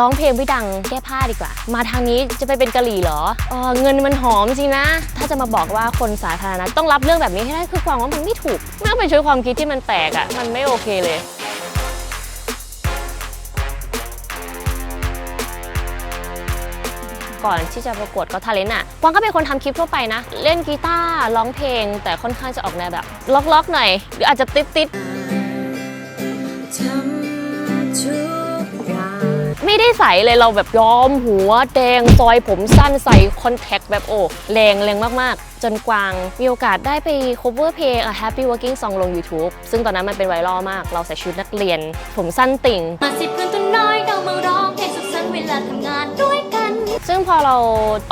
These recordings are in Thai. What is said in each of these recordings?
ร้องเพลงไม่ดังแก้ผ้าดีกว่า มาทางนี้จะไปเป็นกะหรี่เหรอเออเงินมันหอมจริงนะ ถ้าจะมาบอกว่าคนสาธารณะต้องรับเรื่องแบบนี้ให้ได้คือกวางว่ามันไม่ถูกแม่งเป็นชุดความคิดที่มันแปลกอะ่ะ มันไม่โอเคเลยก่อนที่จะประกวดก็ทาเลนต์อะกวางก็เป็นคนทำคลิปทั่วไปนะ เล่นกีตาร์ร้องเพลง แต่ค่อนข้างจะออกแนวแบบ ล็อกๆหน่อย หรืออาจจะติดติดๆ ไม่ได้ใสเลยเราแบบย้อมหัวแดงซอยผมสั้นใส่คอนแทคแบบโอ้แรงแรงมากๆ จนกวางมีโอกาสได้ไป cover เพลง A Happy Working Song ลง YouTube ซึ่งตอนนั้นมันเป็นไวรัลมาก เราใส่ชุดนักเรียน ผมสั้นติ่งมาสิเพื่อนตัวน้อยเรามาร้องเพลงสุขสันต์เวลาทำ งพอเรา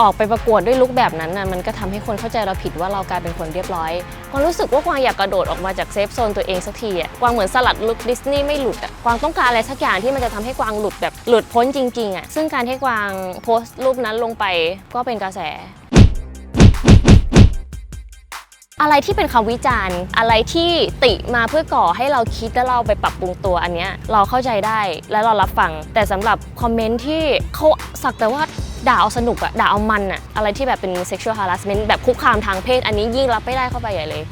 ออกไปประกวดด้วยลุคแบบนั้นน่ะมันก็ทำให้คนเข้าใจเราผิดว่าเรากลายเป็นคนเรียบร้อยกวางรู้สึกว่ากวางอยากกระโดดออกมาจากเซฟโซนตัวเองสักทีอะกวางเหมือนสลัดลุคดิสนีย์ไม่หลุดอะกวางต้องการอะไรสักอย่างที่มันจะทำให้กวางหลุดแบบหลุดพ้นจริงๆอะซึ่งการที่กวางโพสต์รูปนั้นลงไปก็เป็นกระแสอะไรที่เป็นคำวิจารณ์ อะไรที่ติมาเพื่อก่อให้เราคิดแล้วเราไปปรับปรุงตัวอันเนี้ยเราเข้าใจได้และเรารับฟัง แต่สำหรับคอมเมนต์ที่เขาสักแต่ว่า ด่าเอาสนุกอะด่าเอามันอะอะไรที่แบบเป็น sexual harassment แบบคุกคามทางเพศ อันนี้ยิ่งรับไม่ได้เข้าไปใหญ่เลย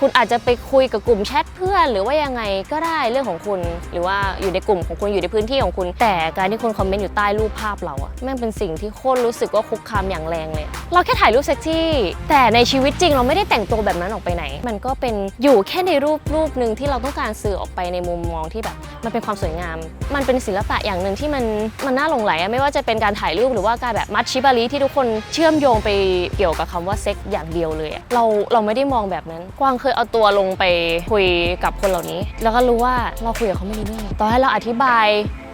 คุณอาจจะไปคุยกับกลุ่มแชทเพื่อน หรือว่ายังไงก็ได้เรื่องของคุณ หรือว่าอยู่ในกลุ่มของคุณอยู่ในพื้นที่ของคุณ แต่การที่คุณคอมเมนต์อยู่ใต้รูปภาพเราอะแม่งเป็นสิ่งที่โคตรรู้สึกว่าคุกคามอย่างแรงเลย เราแค่ถ่ายรูปเซ็กซี่แต่ในชีวิตจริงเราไม่ได้แต่งตัวแบบนั้นออกไปไหน มันก็เป็นอยู่แค่ในรูปรูปหนึ่งที่เราต้องการสื่อออกไปในมุมมองที่แบบ มันเป็นความสวยงาม มันเป็นศิลปะอย่างหนึ่งที่มันมันน่าหลงไหลไม่ว่าจะเป็นการถ่ายรูปหรือว่าการแบบมัดชิบารีที่ทุกคนเชื่อมโยงไปเกี่ยวกับคำว่าเซ็กอย่างเดียวเลยเราเราไม่ได้มองแบบนั้นกวางเคยเอาตัวลงไปคุยกับคนเหล่านี้ แล้วก็รู้ว่าเราคุยกับเขาไม่รู้เรื่องต่อให้เราอธิบาย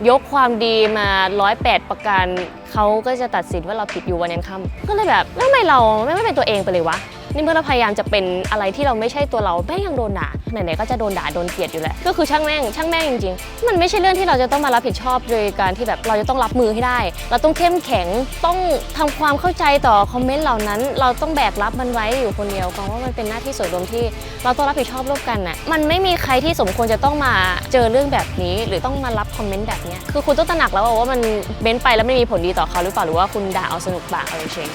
ยกความดีมาร้อยแปดประการเขาก็จะตัดสินว่าเราผิดอยู่วันยันค่ำก็เลยแบบแล้วทำไมเราไม่ไม่เป็นตัวเองไปเลยวะนี่เมื่อเราพยายามจะเป็นอะไรที่เราไม่ใช่ตัวเราแม่งยังโดนด่าไหนๆก็จะโดนด่าโดนเกลียดอยู่แหละก็คือช่างแม่งช่างแม่งจริงๆ มันไม่ใช่เรื่องที่เราจะต้องมารับผิดชอบโดยการที่แบบเราจะต้องรับมือให้ได้ เราต้องเข้มแข็งต้องทำความเข้าใจต่อคอมเมนต์เหล่านั้น เราต้องแบกรับมันไว้อยู่คนเดียวกองว่ามันเป็นหน้าที่ส่วนรวมที่เราต้องรับผิดชอบร่วมกันน่ะมันไม่มีใครที่สมควรจะต้องมาเจอเรื่องแบบนี้ หรือต้องมารับคอมเมนต์แบบเนี้ยคือคุณต้องตระหนักแล้วว่ามันเบ้นไปแล้วไม่มีผลดีต่อเขาหรือเปล่าหรือว่าคุณด่าเอาสนุกปากเอาเฉย